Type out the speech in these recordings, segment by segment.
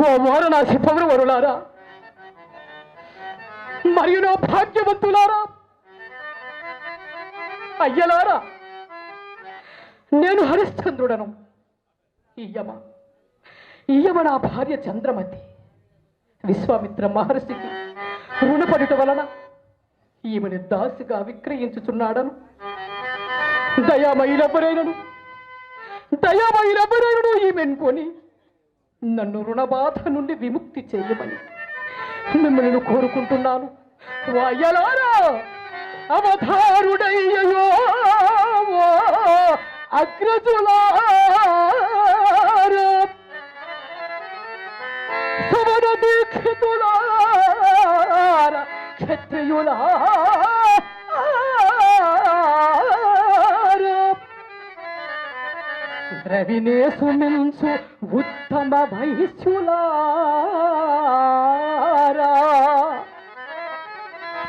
ఓ మోరనాశి వరులారా. మరియు నా భాగ్యవంతులారా. అయ్యలారా నేను హరిశ్చంద్రుడను. ఇయ్యమ ఈయమ నా భార్య చంద్రమతి. విశ్వామిత్ర మహర్షికి రుణపడుట వలన ఈమెను దాసిగా విక్రయించుచున్నాడను. దయామయులెవరైనను దయామయులెవరైనను ఈమెను కొని నన్ను రుణబాధ నుండి విముక్తి చేయమని మిమ్మల్ని కోరుకుంటున్నాను. వాయలారా అవధారుడయ్యో అగ్రజులారా సమర దీక్షితులార క్షత్రియులార. ద్రవినేసు మించు ఉత్తమ వైశ్యులారా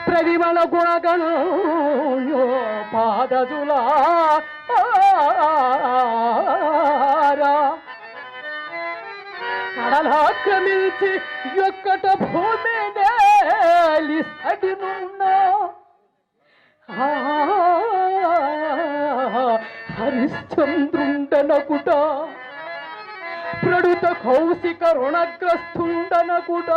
ప్రతిమల గుణగణో పాదజులారా. కడలాక్రమించి యొక్కట భూమి నేలి హరిశ్చంద్రుండనకుట ప్రడుత కౌశిక రుణగ్రస్తుండనకుట